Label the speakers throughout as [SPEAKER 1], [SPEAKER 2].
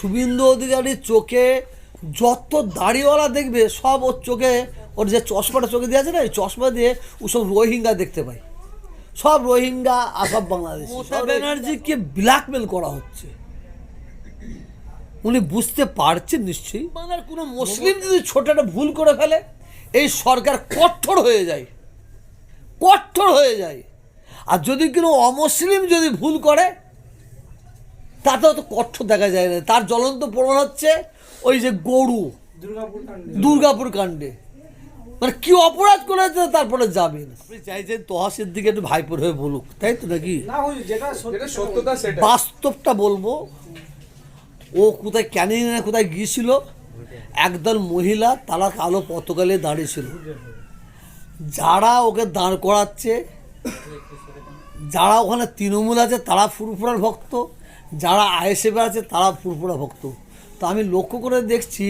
[SPEAKER 1] শুভেন্দু অধিকারীর চোখে যত দাড়িওয়ালা দেখবে সব ওর চোখে ওর যে চশমাটা চোখে দিয়ে আছে না এই চশমা দিয়ে ও সব রোহিঙ্গা দেখতে পায়। সব রোহিঙ্গা আর সব বাংলাদেশ। মমতা ব্যানার্জিকে ব্ল্যাকমেল করা হচ্ছে। উনি বুঝতে পারছেন নিশ্চয়ই। বাংলার কোনো মুসলিম যদি ছোট একটা ভুল করে ফেলে এই সরকার কঠোর হয়ে যায়। কঠোর হয়ে যায়। আর যদি কোনো অমুসলিম যদি ভুল করে তাতেও তো কঠোর দেখা যায় না। তার জ্বলন্ত প্রমাণ হচ্ছে ওই যে গরু
[SPEAKER 2] দুর্গাপুর কাণ্ডে।
[SPEAKER 1] মানে কি অপরাধ করেছে তারপরে যাবেন আপনি চাইছেন তহাসের দিকে একটু ভাইপোর হয়ে বলুক তাই তো নাকি?
[SPEAKER 2] না হুজুর যেটা সত্যি
[SPEAKER 3] যেটা সত্যতা সেটা।
[SPEAKER 1] বাস্তবটা বলব ও কোথায় ক্যানিং না কোথায় গিয়েছিল একদল মহিলা তারা কালো পতকালে দাঁড়িয়েছিল। যারা ওকে দাঁড় করাচ্ছে যারা ওখানে তৃণমূল আছে তারা ফুরফুরার ভক্ত। যারা আইএসএফ আছে, তারা ফুরফুরা ভক্ত। তা আমি লক্ষ্য করে দেখছি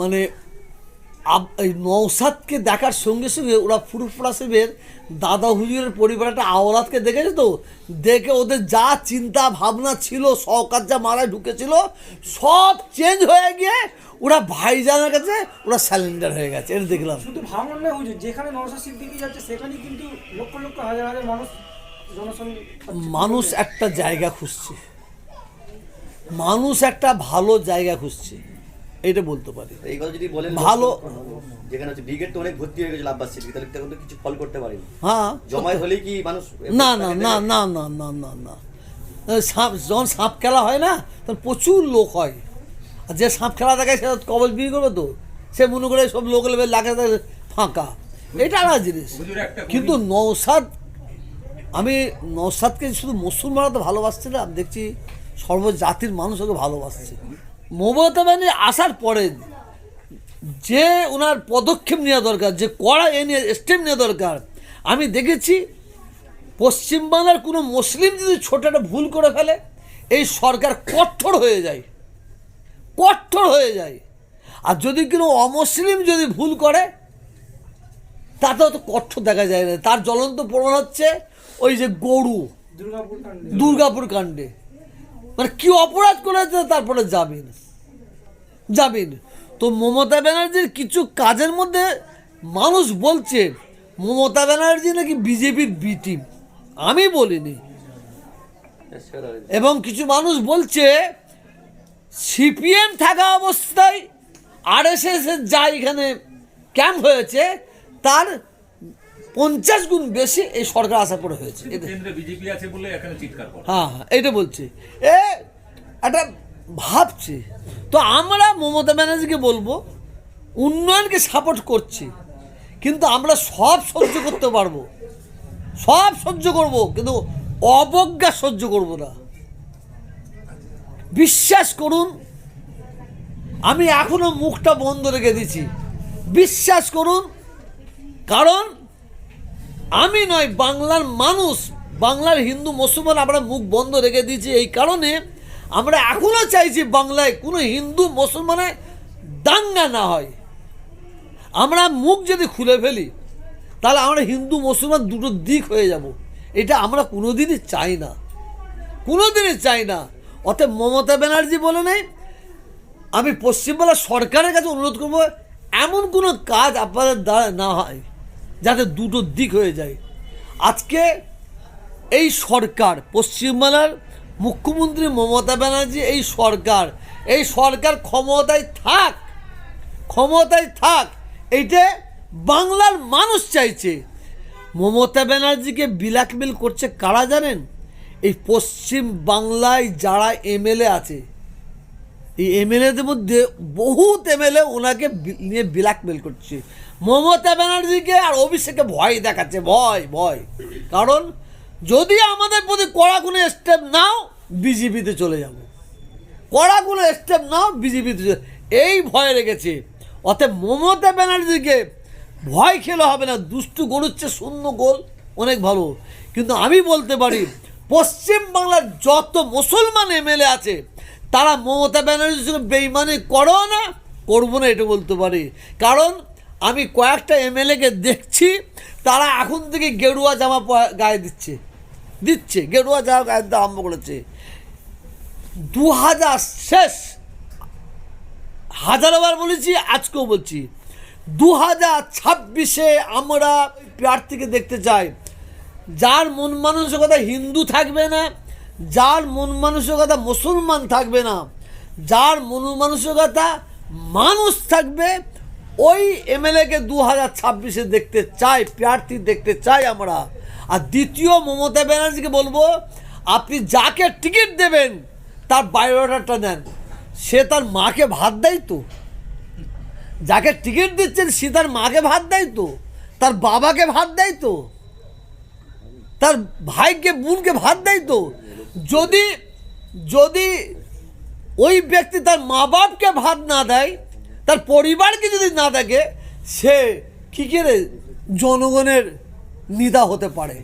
[SPEAKER 1] মানে এই নৌসাদকে দেখার সঙ্গে সঙ্গে ওরা ফুরফুরা সাহেবের দাদা হুজুরের পরিবার একটা আওলাদকে দেখেছে তো? দেখে ওদের যা চিন্তা ভাবনা ছিল সরকার যা মারায় ঢুকেছিল, সব চেঞ্জ হয়ে গিয়ে ওরা ভাইজানের কাছে, ওরা স্যালেন্ডার হয়ে গেছে। এটা দেখলাম।
[SPEAKER 2] শুধু ভাঙন হুজুর, যেখানে নরসা সিদ্দিকি যাচ্ছে, সেখানে কিন্তু লক্ষ লক্ষ হাজার হাজার মানুষ
[SPEAKER 1] মানুষ একটা জায়গা খুঁজছে। মানুষ একটা ভালো জায়গা খুঁজছে। এটা বলতে পারি।
[SPEAKER 4] এই কথা যদি বলেন
[SPEAKER 1] ভালো-
[SPEAKER 4] যেখানে হচ্ছে ব্রিগেড তো অনেক ভর্তি হয়ে গেছিল আব্বাস সিদ্দিকি তাহলে তখন তো কিছু ফল করতে পারেনি।
[SPEAKER 1] হ্যাঁ।
[SPEAKER 4] জমায়েত হলেই কি মানুষ
[SPEAKER 1] না না না না না না না না। সাপ যখন সাপ খেলা হয় না তখন প্রচুর লোক হয়। আর যে সাপ খেলা দেখায় সে কবল বিয়ে করবে তো। সে মনে করে সব লোক লেবে লাগে ফাঁকা। এটা আলাদা জিনিস। কিন্তু নৌসাদ আমি নৌসাদকে শুধু মুসলমানরা তো ভালোবাসছে না, আমি দেখছি সর্বজাতির মানুষ ওকে ভালোবাসছে। মমতা ব্যানার্জি আসার পরে যে ওনার পদক্ষেপ নেওয়া দরকার, যে কড়া এ নিয়ে স্টেপ নেওয়া দরকার, আমি দেখেছি পশ্চিমবাংলার কোনো মুসলিম যদি ছোট একটা ভুল করে ফেলে, এই সরকার কঠোর হয়ে যায়। কঠোর হয়ে যায়। আর যদি কোনো অমুসলিম যদি ভুল করে, তাতেও তো কঠোর দেখা যায় না। তার জ্বলন্ত প্রমাণ হচ্ছে ওই যে গরু
[SPEAKER 2] দুর্গাপুর কাণ্ডে।
[SPEAKER 1] মানে কি অপরাধ করেছে তারপরে যাবেন। যাবেন। তো মমতা ব্যানার্জির কিছু কাজের মধ্যে মানুষ বলছে মমতা ব্যানার্জি নাকি বিজেপির বি টিম আমি বলিনি। এবং কিছু মানুষ বলছে সিপিএম থাকা অবস্থায় আরএসএস এর যা এখানে ক্যাম্প হয়েছে তার পঞ্চাশ গুণ বেশি এই সরকার আসার পরে হয়েছে।
[SPEAKER 5] বিজেপি আছে বলে এখানে চিৎকার
[SPEAKER 1] হ্যাঁ হ্যাঁ এটা বলছি। এ একটা ভাবছি। তো আমরা মমতা ব্যানার্জিকে বলব উন্নয়নকে সাপোর্ট করছি কিন্তু আমরা সব সহ্য করতে পারব। সব সহ্য করব কিন্তু অবজ্ঞা সহ্য করব না। বিশ্বাস করুন আমি এখনও মুখটা বন্ধ রেখে দিছি বিশ্বাস করুন কারণ আমি নয়, বাংলার মানুষ, বাংলার হিন্দু মুসলমান আমরা মুখ বন্ধ রেখে দিয়েছি এই কারণে আমরা এখনও চাইছি বাংলায় কোনো হিন্দু মুসলমানের দাঙ্গা না হয়। আমরা মুখ যদি খুলে ফেলি, তাহলে আমরা হিন্দু মুসলমান দুটো দিক হয়ে যাব। এটা আমরা কোনোদিনই চাই না। কোনোদিনই চাই না। অতএব মমতা ব্যানার্জি বলে নেই, আমি পশ্চিমবাংলা সরকারের কাছে অনুরোধ করব, এমন কোনো কাজ আপনাদের দ্বারা না হয়। যাতে দুটো দিক হয়ে যায়। আজকে এই সরকার, পশ্চিমবাংলার মুখ্যমন্ত্রী মমতা ব্যানার্জি এই সরকার এই সরকার ক্ষমতায় থাক ক্ষমতায় থাক, এইটা বাংলার মানুষ চাইছে। মমতা ব্যানার্জিকে ব্ল্যাকমেল করছে কারা জানেন? এই পশ্চিম বাংলায় যারা এমএলএ আছে এই এমএলএদের মধ্যে বহুত এমএলএ ওনাকে নিয়ে ব্ল্যাকমেল করছে। মমতা ব্যানার্জিকে আর অভিষেকে ভয় দেখাচ্ছে, ভয় ভয়। কারণ যদি আমাদের প্রতি কড়া কোনো স্টেপ নাও বিজেপিতে চলে যাব। কড়া কোনো স্টেপ নাও বিজেপিতে এই ভয় রেখেছে। অতএব মমতা ব্যানার্জিকে ভয় খেলে হবে না, দুষ্টু গড়ুচ্ছে শূন্য গোল, অনেক ভালো। কিন্তু আমি বলতে পারি পশ্চিম বাংলার যত মুসলমান এমএলএ আছে তারা মমতা ব্যানার্জির সঙ্গে বেইমানি করো না, করব না এটা বলতে পারি। কারণ আমি কয়েকটা এমএলএকে দেখছি, তারা এখন থেকে গেরুয়া জামা গায়ে দিচ্ছে। দিচ্ছে, গেরুয়া জামা গায়ে দিতে আরম্ভ করেছে। দু হাজার শেষ। হাজারবার বলেছি, আজকেও বলছি। দু হাজার ছাব্বিশে আমরা প্রার্থীকে দেখতে চাই। যার মন মানসিকতা হিন্দু থাকবে না যার মন মানসিকতা মুসলমান থাকবে না, যার মন মানসিকতা মানুষ থাকবে, ওই এমএলএকে দু হাজার ছাব্বিশে দেখতে চাই, প্রার্থী দেখতে চাই আমরা। আর দ্বিতীয় মমতা ব্যানার্জিকে বলব, আপনি যাকে টিকিট দেবেন, তার বায়োডাটা নেন। সে তার মাকে ভাত দেয় তো। যাকে টিকিট দিচ্ছেন, সে তার মাকে ভাত দেয় তো। তার বাবাকে ভাত দেয় তো। তার ভাইকে, বোনকে ভাত দেয় তো। যদি যদি ওই ব্যক্তি তার মা বাপকে ভাত না দেয়, তার পরিবারকে যদি না দেখে, সে কী করে জনগণের নিদা হতে পারে?